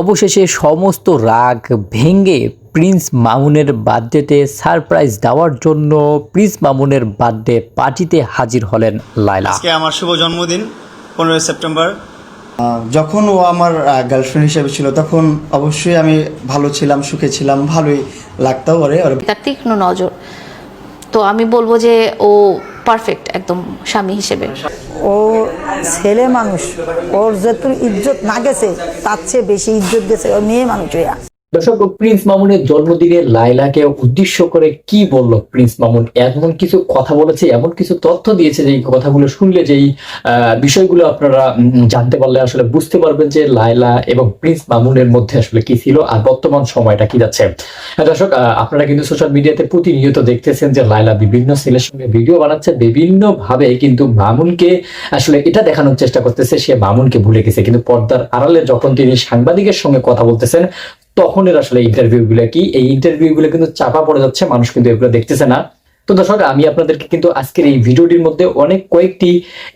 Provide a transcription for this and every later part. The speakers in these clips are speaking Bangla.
অবশেষে সমস্ত রাগ ভেঙে প্রিন্স মামুনের বার্থডেতে সারপ্রাইজ দেওয়ার জন্য প্রিন্স মামুনের বার্থডে পার্টিতে হাজির হলেন লায়লা। আজকে আমার শুভ জন্মদিন পনেরোই সেপ্টেম্বর। যখন ও আমার গার্লফ্রেন্ড হিসেবে ছিল তখন অবশ্যই আমি ভালো ছিলাম সুখে ছিলাম ভালোই লাগতেও পারে। আর তার তীক্ষ্ণ নজর। তো আমি বলব যে ও পারফেক্ট একদম স্বামী হিসেবে। ও ছেলে মানুষ, ওর যত ইজ্জত না গেছে, তার চেয়ে বেশি ইজ্জত গেছে, ও মেয়ে মানুষ হইয়া। দর্শক প্রিন্স মামুনের জন্মদিনে লাইলাকে উদ্দেশ্য করে কি বলল প্রিন্স মামুন? এমন কিছু কথা বলেছে এমন কিছু তথ্য দিয়েছে যে কথাগুলো শুনলে যেই বিষয়গুলো আপনারা জানতে পারলে আসলে বুঝতে পারবেন যে লাইলা এবং প্রিন্স মামুনের মধ্যে আসলে কি ছিল আর বর্তমান সময়টা কি যাচ্ছে। হ্যাঁ, দর্শক আপনারা কিন্তু সোশ্যাল মিডিয়াতে প্রতিনিয়ত দেখতেছেন যে লাইলা বিভিন্ন ছেলের সঙ্গে ভিডিও বানাচ্ছে বিভিন্ন ভাবে কিন্তু মামুনকে আসলে এটা দেখানোর চেষ্টা করতেছে সে মামুনকে ভুলে গেছে। কিন্তু পর্দার আড়ালে যখন তিনি সাংবাদিকের সঙ্গে কথা বলতেছেন তখনের আসলে ইন্টারভিউ গুলো কি? এই ইন্টারভিউ গুলো কিন্তু চাপা পড়ে যাচ্ছে, মানুষ কিন্তু এগুলো দেখতেছে না। তো দর্শক, আমি আপনাদেরকে কিন্তু আজকের এই ভিডিওটির মধ্যে অনেক কয়েকটি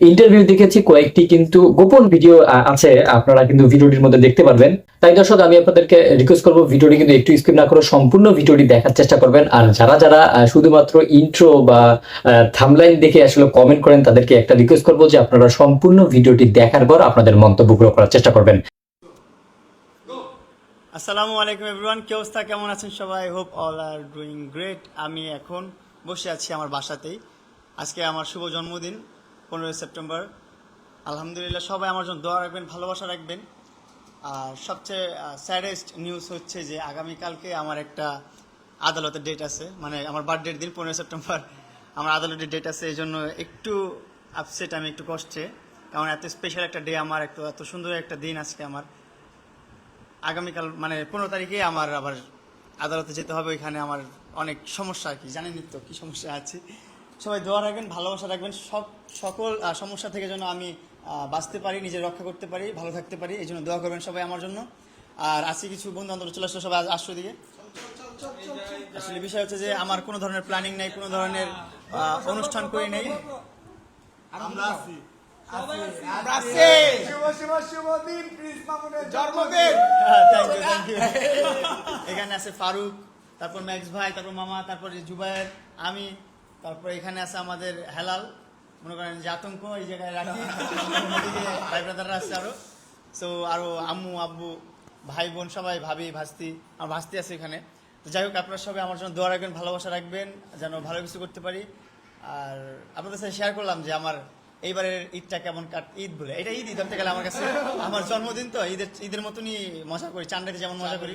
ইন্টারভিউ দেখেছি, কয়েকটি কিন্তু গোপন ভিডিও আছে, আপনারা কিন্তু ভিডিওটির মধ্যে দেখতে পারবেন। তাই দর্শক, আমি আপনাদেরকে রিকোয়েস্ট করব ভিডিওটি কিন্তু একটু স্কিপ না করে সম্পূর্ণ ভিডিওটি দেখার চেষ্টা করবেন। আর যারা যারা শুধুমাত্র ইন্ট্রো বা থামলাইন দেখে আসলে কমেন্ট করেন, তাদেরকে একটা রিকোয়েস্ট করব যে আপনারা সম্পূর্ণ ভিডিওটি দেখার পর আপনাদের মন্তব্যগুলো করার চেষ্টা করবেন। আসসালামু আলাইকুম এভরিওয়ান, কি অবস্থা? কেমন আছেন সবাই? Hope all are doing great আমি এখন বসে আছি আমার বাসাতেই। আজকে আমার শুভ জন্মদিন, পনেরোই সেপ্টেম্বর। আলহামদুলিল্লাহ, সবাই আমার জন্য দোয়া রাখবেন, ভালোবাসা রাখবেন। আর সবচেয়ে স্যাডেস্ট নিউজ হচ্ছে যে আগামীকালকে আমার একটা আদালতের ডেট আছে। মানে আমার বার্থডের দিন, পনেরোই সেপ্টেম্বর। আমার আদালতের ডেট আছে এই জন্য একটু আপসেট আমি একটু কষ্টে। কারণ এত স্পেশাল একটা ডে আমার একটু এত সুন্দর একটা দিন আজকে আমার। আগামীকাল মানে পনেরো তারিখে আমার আবার আদালতে যেতে হবে ওইখানে আমার অনেক সমস্যা আর কি জানেনই তো কী সমস্যা আছে সবাই দোয়া রাখবেন ভালোবাসা রাখবেন সব সকল সমস্যা থেকে যেন আমি বাঁচতে পারি নিজে রক্ষা করতে পারি ভালো থাকতে পারি এই জন্য দোয়া করবেন সবাই আমার জন্য আর আজকে কিছু বন্ধু বান্ধব চলে আসলো সবাই আসলো দিকে আসলে বিষয় হচ্ছে যে আমার কোনো ধরনের প্ল্যানিং নেই কোনো ধরনের অনুষ্ঠান করি নেই আমরা আছি জন্মদিন থ্যাংক ইউ থ্যাংক ইউ এখানে আছে ফারুক তারপর ম্যাক্স ভাই তারপর মামা তারপর জুবায়ের আমি তারপর এখানে আছে আমাদের হেলাল মনে করেন যে আতঙ্ক এই জায়গায় রাখি। ভাই ব্রাদাররা আছে আরও। সো আরও আম্মু আব্বু ভাই বোন সবাই ভাবি ভাস্তি আমার ভাস্তি আছে এখানে। তো যাই হোক আপনারা সবাই আমার জন্য দোয়া রাখবেন ভালোবাসা রাখবেন যেন ভালো কিছু করতে পারি। আর আপনাদের সাথে শেয়ার করলাম যে আমার এইবারের ঈদটা কেমন কাট ঈদ বলে। এটা ঈদই ধরতে গেলে আমার কাছে আমার জন্মদিন তো ঈদের ঈদের মতনই মজা করি চান্ডাতে যেমন মজা করি।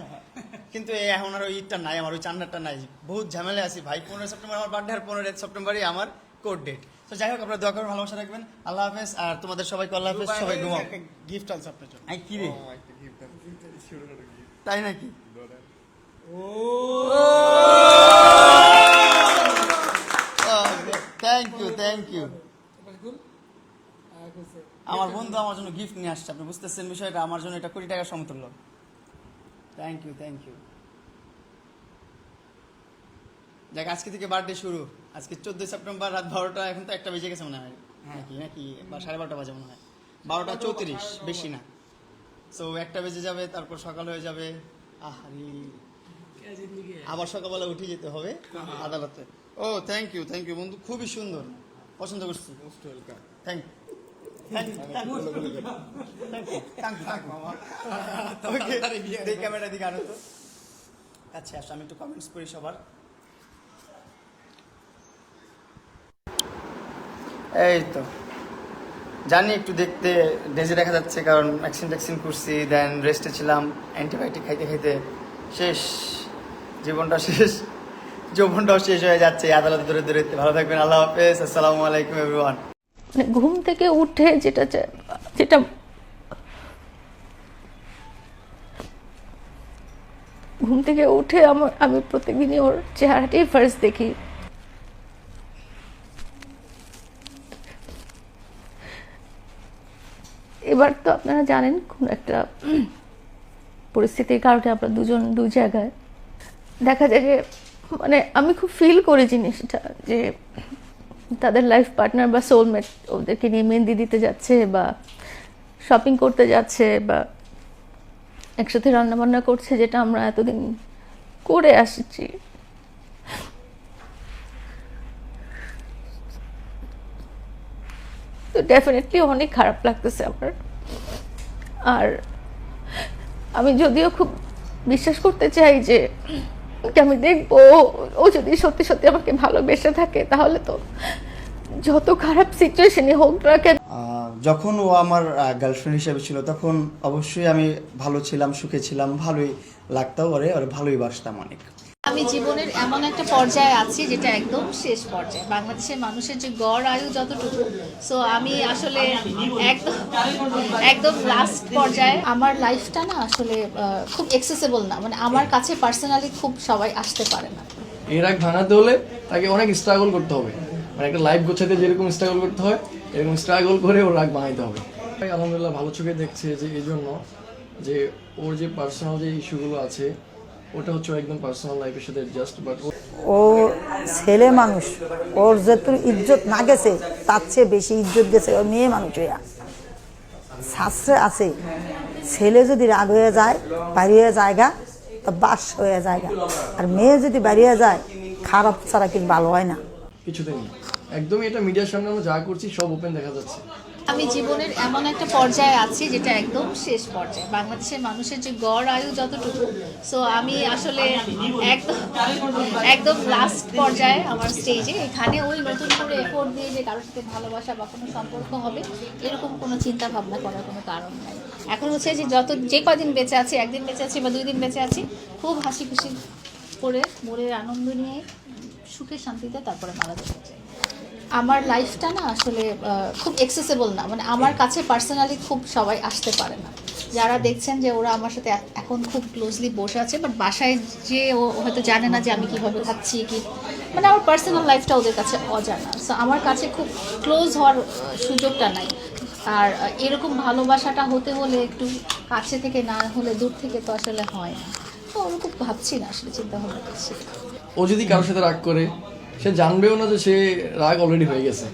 কিন্তু এখন আর ওই ঈদটা নাই আমার ওই চান্ডারটা নাই। বহুত ঝামেলা আছি ভাই। পনেরো সেপ্টেম্বর আমার বার্থডে আর পনেরো সেপ্টেম্বরই আমার কোর্ট ডেট তো যাই হোক আপনারা দোয়া করবেন ভালোবাসা রাখবেন। আল্লাহ হাফেজ। আর তোমাদের সবাইকে আল্লাহ হাফেজ সবাই ঘুমাও। গিফট আছে আপনার জন্য। আই কি রে? তাই নাকি? থ্যাংক ইউ থ্যাংক ইউ আমার বন্ধু আমার জন্য গিফট নিয়ে আসছে আপনি বুঝতেছেন বিষয়টা? আমার জন্য এটা কোটি টাকার সমতুল্য থ্যাংক ইউ থ্যাংক ইউ দেখ আজকে থেকে বার্থডে শুরু। আজকে চোদ্দই সেপ্টেম্বর রাত বারোটা এখন তো একটা বেজে গেছে মনে হয়। নাকি নাকি? বা সাড়ে বারোটা বাজে মনে হয়। বারোটা চৌত্রিশ বেশি না। সো একটা বেজে যাবে তারপর সকাল হয়ে যাবে। আহারি। আবার সকালবেলা উঠে যেতে হবে আদালতে। ও থ্যাংক ইউ থ্যাংক ইউ বন্ধু খুবই সুন্দর। পছন্দ করছি। ওয়েলকাম থ্যাংক ক্যামেরা দিকে আনো তো আচ্ছা আচ্ছা আমি একটু কমেন্টস করি সবার এই তো। জানি একটু দেখতে ডেজে দেখা যাচ্ছে, কারণ ভ্যাকসিন ট্যাকসিন করছি দেন রেস্টে ছিলাম অ্যান্টিবায়োটিক খাইতে খাইতে শেষ জীবনটা শেষ, যৌবনটাও শেষ হয়ে যাচ্ছে, আদালতে ধরে ধরে। ভালো থাকবেন, আল্লাহ হাফেজ, আসসালামু আলাইকুম এভরিওয়ান মানে ঘুম থেকে উঠে যেটা যেটা ঘুম থেকে উঠে আমার, আমি প্রত্যেকদিনই ওর চেহারাটাই ফার্স্ট দেখি। এবার তো আপনারা জানেন কোন একটা পরিস্থিতির কারণে আমরা দুজন দু জায়গায়। দেখা যায় যে মানে আমি খুব ফিল করি জিনিসটা যে তাদের লাইফ পার্টনার বা সোলমেট ওদেরকে নিয়ে মেহেন্দি দিতে যাচ্ছে বা শপিং করতে যাচ্ছে বা একসাথে রান্না বান্না করছে, যেটা আমরা এতদিন করে আসছি। তো ডেফিনেটলি অনেক খারাপ লাগতেছে আমার। আর আমি যদিও খুব বিশ্বাস করতে চাই যে ওকে আমি দেখব। ও যদি সত্যি সত্যি আমাকে ভালোবেসে থাকে, তাহলে তো যত খারাপ সিচুয়েশনই হোক না কেন। যখন ও আমার গার্লফ্রেন্ড হিসেবে ছিল, তখন অবশ্যই আমি ভালো ছিলাম, সুখে ছিলাম, ভালোই লাগতাম ওরে ওরে ভালোই বাসতাম অনেক। আমি জীবনের এমন একটা পর্যায়ে আছি যেটা একদম শেষ পর্যায়ে। বাংলাদেশের মানুষের যে গড় আয়ু যতটুকু সো আমি আসলে একদম একদম লাস্ট পর্যায়ে। আমার লাইফটা না আসলে খুব এক্সেসেবল না। মানে আমার কাছে পার্সোনালি খুব সবাই আসতে পারে না। এর আগ ভাঙাতে হলে তাকে অনেক স্ট্রাগল করতে হবে। মানে একটা লাইফ গোছাতে যেরকম স্ট্রাগল করতে হয়, এরকম স্ট্রাগল করে ওর রাগ ভাঙাইতে হবে। আলহামদুলিল্লাহ ভালো চোখে দেখছে যে এই জন্য যে ওর যে পার্সোনাল যে ইস্যুগুলো আছে ওটা হচ্ছে একদম পার্সোনাল লাইফের সাথে জাস্ট বাট ও ছেলে মানুষ ওর যতটুকু ইজ্জত না গেছে তার চেয়ে বেশি ইজ্জত গেছে ওর মেয়ে মানুষ হইয়া। শাস্ত্রে আছে ছেলে যদি রাগ হয়ে যায় বাড়িয়ে জায়গা তো বাস হয়ে জায়গা আর মেয়ে যদি বাড়িয়ে যায় খারাপ ছাড়া কিন্তু ভালো হয় না। কিছুতে নেই একদমই এটা মিডিয়ার সামনে আমরা যা করছি সব ওপেন দেখা যাচ্ছে। আমি জীবনের এমন একটা পর্যায়ে আছি যেটা একদম শেষ পর্যায়ে। বাংলাদেশের মানুষের যে গড় আয়ু যতটুকু সো আমি আসলে একদম একদম লাস্ট পর্যায়ে আমার স্টেজে এখানে ওই নতুন করে এফোর্ট দিয়ে যে কারোর সাথে ভালোবাসা বা কোনো সম্পর্ক হবে, এরকম কোনো চিন্তা ভাবনা করার কোনো কারণ নাই। এখন হচ্ছে যে যত, যে কদিন বেঁচে আছি, একদিন বেঁচে আছি বা দুই দিন বেঁচে আছি, খুব হাসি খুশি করে মনের আনন্দ নিয়ে সুখে শান্তিতে তারপরে মারা যেতে চাই আমার লাইফটা না আসলে খুব এক্সেসেবল না। মানে আমার কাছে পার্সোনালি খুব সবাই আসতে পারে না। যারা দেখছেন যে ওরা আমার সাথে এখন খুব ক্লোজলি বসে আছে বাট বাসায় যে ও হয়তো জানে না যে আমি কীভাবে খাচ্ছি কি মানে আমার পার্সোনাল লাইফটা ওদের কাছে অজানা। সো আমার কাছে খুব ক্লোজ হওয়ার সুযোগটা নাই। আর এরকম ভালোবাসাটা হতে হলে একটু কাছে থেকে না হলে দূর থেকে তো আসলে হয় না। তো ওরকম ভাবছি না, আসলে চিন্তা ভাবনা করছি। ও যদি কারোর সাথে রাগ করে সে জানবেও না যে সে রাগ অলরেডি হয়ে গেছে।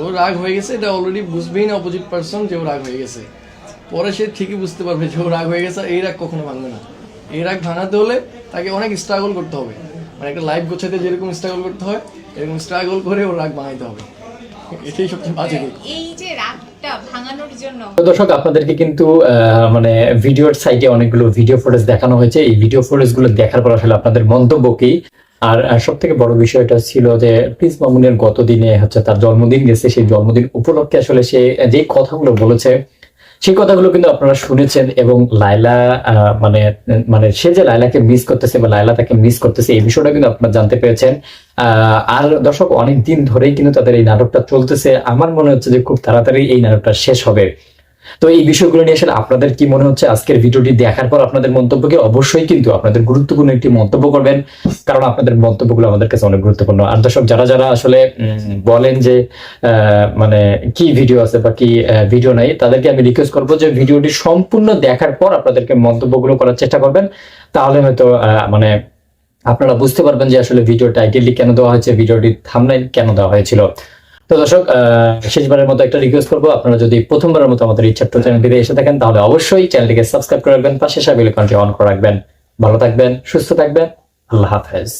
ও রাগ হয়ে গেছে এটা অলরেডি বুঝবেই না অপোজিট পার্সন যে ও রাগ হয়ে গেছে। পরে সে ঠিকই বুঝতে পারবে যে ও রাগ হয়ে গেছে এই রাগ কখনো ভাঙবে না। এই রাগ ভাঙাতে হলে তাকে অনেক স্ট্রাগল করতে হবে। মানে একটা লাইফ গোছাতে যেরকম স্ট্রাগল করতে হয় এরকম স্ট্রাগল করে ওর রাগ ভাঙাইতে হবে। এটাই সবচেয়ে বাজে দিক। এই যে রাগটা ভাঙানোর জন্য দর্শক আপনাদেরকে কিন্তু মানে ভিডিওর সাইটে অনেকগুলো ভিডিও ফুটেজ দেখানো হয়েছে। এই ভিডিও ফুটেজগুলো দেখার পর আসলে আপনাদের মন্তব্য কি? আর সব থেকে বড় বিষয়টা ছিল যে প্রিন্স মামুনের গত দিনে হচ্ছে তার জন্মদিন গেছে। সেই জন্মদিন উপলক্ষে আসলে সে, যে কথাগুলো বলেছে, সেই কথাগুলো কিন্তু আপনারা শুনেছেন এবং লাইলা মানে মানে সে যে লাইলাকে মিস করতেছে বা লাইলা তাকে মিস করতেছে এই বিষয়টা কিন্তু আপনারা জানতে পেরেছেন। আর দর্শক, অনেক দিন ধরেই কিন্তু তাদের এই নাটকটা চলতেছে। আমার মনে হচ্ছে যে খুব তাড়াতাড়ি এই নাটকটা শেষ হবে। তো এই বিষয়গুলো নিয়ে আসলে আপনাদের কি মনে হচ্ছে? আজকের ভিডিওটি দেখার পর আপনাদের মন্তব্যকে অবশ্যই কিন্তু আপনাদের গুরুত্বপূর্ণ একটি মন্তব্য করবেন, কারণ আপনাদের মন্তব্যগুলো আমাদের কাছে অনেক গুরুত্বপূর্ণ। আর দর্শক, যারা যারা আসলে বলেন যে মানে কি ভিডিও আছে বা কি ভিডিও নাই, তাদেরকে আমি রিকোয়েস্ট করব যে ভিডিওটি সম্পূর্ণ দেখার পর আপনাদেরকে মন্তব্যগুলো করার চেষ্টা করবেন। তাহলে হয়তো মানে আপনারা বুঝতে পারবেন যে আসলে ভিডিও টাইটেলটি কেন দেওয়া হয়েছে, ভিডিওটি থামনাইল কেন দেওয়া হয়েছিল। তো দর্শক শেষবারের মতো একটা রিকোয়েস্ট করব। আপনারা যদি প্রথমবারের মতো আমাদের এই ছোট্ট চ্যানেলটিতে এসে থাকেন, তাহলে অবশ্যই চ্যানেলটিকে সাবস্ক্রাইব করে রাখবেন, পাশে সাবিল অন করে রাখবেন। ভালো থাকবেন, সুস্থ থাকবেন। আল্লাহ হাফেজ।